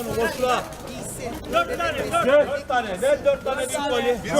onu boşluğa. Dört tane, dört. Dört tane, ver dört tane bir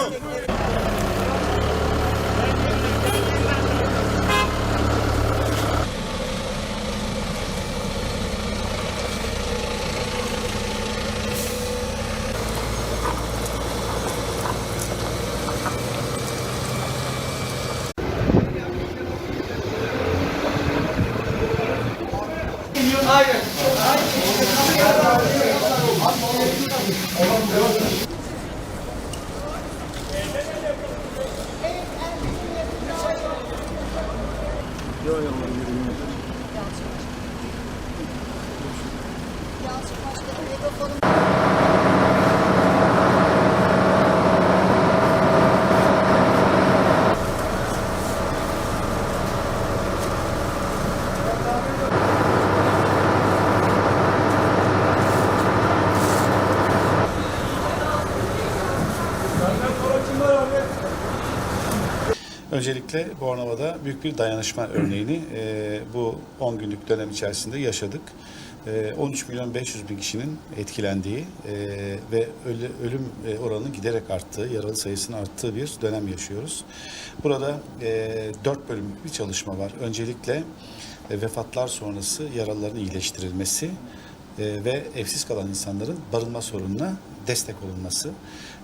koli. Yalçın Başkan'ın megafonu Öncelikle Bornova'da büyük bir dayanışma örneğini e, bu 10 günlük dönem içerisinde yaşadık. E, 13 milyon 500 bin kişinin etkilendiği e, ve ölü- ölüm e, oranının giderek arttığı, yaralı sayısının arttığı bir dönem yaşıyoruz. Burada e, 4 bölümlük bir çalışma var. Öncelikle e, vefatlar sonrası yaralıların iyileştirilmesi ve evsiz kalan insanların barınma sorununa destek olunması.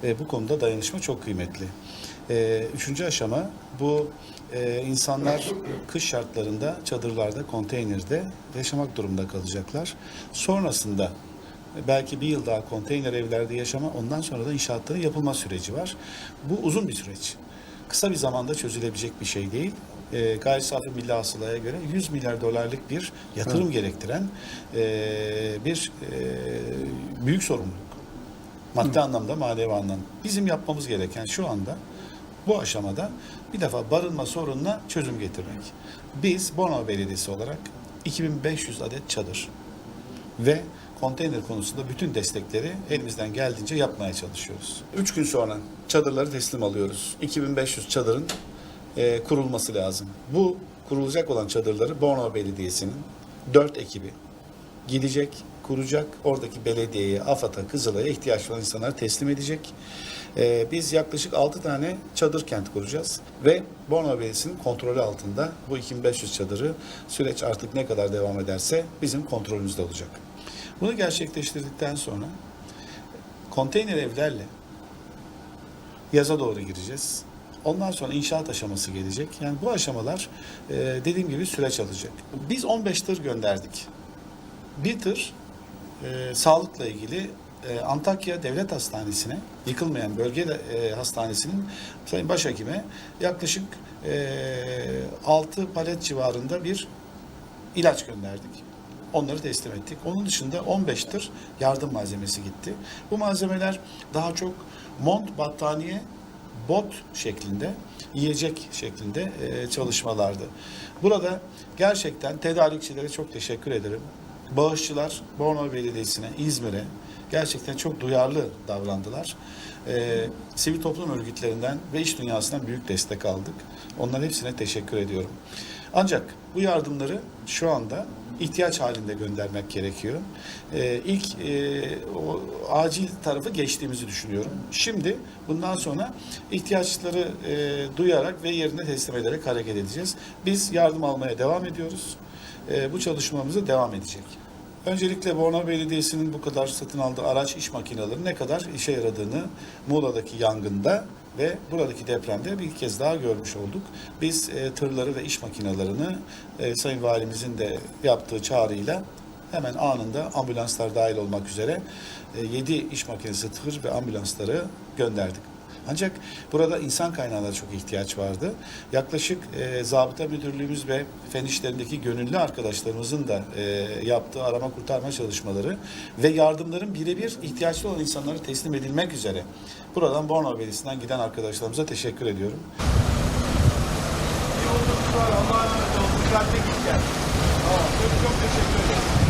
E, bu konuda dayanışma çok kıymetli. E, üçüncü aşama bu e, insanlar kış şartlarında çadırlarda, konteynerde yaşamak durumunda kalacaklar. Sonrasında belki bir yıl daha konteyner evlerde yaşama, ondan sonra da inşaatların yapılma süreci var. Bu uzun bir süreç. Kısa bir zamanda çözülebilecek bir şey değil. E, gayri safi milli hasılaya göre 100 milyar dolarlık bir yatırım gerektiren e, bir e, büyük sorumluluk. Maddi anlamda, manevi anlamda. Bizim yapmamız gereken şu anda bu aşamada bir defa barınma sorununa çözüm getirmek. Biz Bornova Belediyesi olarak 2500 adet çadır ve konteyner konusunda bütün destekleri elimizden geldiğince yapmaya çalışıyoruz. Üç gün sonra çadırları teslim alıyoruz. 2500 çadırın e, kurulması lazım. Bu kurulacak olan çadırları Bornova Belediyesi'nin dört ekibi gidecek, kuracak. Oradaki belediyeye, AFAD'a, Kızılay'a ihtiyaç olan insanlara teslim edecek. Ee, biz yaklaşık 6 tane çadır kent kuracağız ve Bornova Belediyesi'nin kontrolü altında bu 2500 çadırı süreç artık ne kadar devam ederse bizim kontrolümüzde olacak. Bunu gerçekleştirdikten sonra konteyner evlerle yaza doğru gireceğiz. Ondan sonra inşaat aşaması gelecek. Yani bu aşamalar e, dediğim gibi süreç alacak. Biz 15 tır gönderdik. Bir tır e, sağlıkla ilgili e, Antakya Devlet Hastanesi'ne, yıkılmayan bölge e, hastanesinin Sayın Başhekim'e yaklaşık e, 6 palet civarında bir ilaç gönderdik. Onları teslim ettik. Onun dışında 15 tır yardım malzemesi gitti. Bu malzemeler daha çok mont, battaniye, bot şeklinde, yiyecek şeklinde e, çalışmalardı. Burada gerçekten tedarikçilere çok teşekkür ederim. Bağışçılar Bornova Belediyesi'ne, İzmir'e gerçekten çok duyarlı davrandılar. E, sivil toplum örgütlerinden ve iş dünyasından büyük destek aldık. Onların hepsine teşekkür ediyorum. Ancak bu yardımları şu anda ihtiyaç halinde göndermek gerekiyor. Ee, ilk e, o acil tarafı geçtiğimizi düşünüyorum. Şimdi bundan sonra ihtiyaçları e, duyarak ve yerine teslim ederek hareket edeceğiz. Biz yardım almaya devam ediyoruz. E, bu çalışmamıza devam edecek. Öncelikle Bornova Belediyesi'nin bu kadar satın aldığı araç iş makineleri ne kadar işe yaradığını Muğla'daki yangında ve buradaki depremde bir kez daha görmüş olduk. Biz e, tırları ve iş makinelerini e, Sayın Valimizin de yaptığı çağrıyla hemen anında ambulanslar dahil olmak üzere 7 iş makinesi tır ve ambulansları gönderdik. Ancak burada insan kaynağına çok ihtiyaç vardı. Yaklaşık e, zabıta müdürlüğümüz ve fen işlerindeki gönüllü arkadaşlarımızın da e, yaptığı arama kurtarma çalışmaları ve yardımların birebir ihtiyaçlı olan insanlara teslim edilmek üzere. Buradan Bornova Belediyesi'nden giden arkadaşlarımıza teşekkür ediyorum. Allah'a emanet olun. Dikkatli gideceğiz. Tamam. Çok çok teşekkür ederim.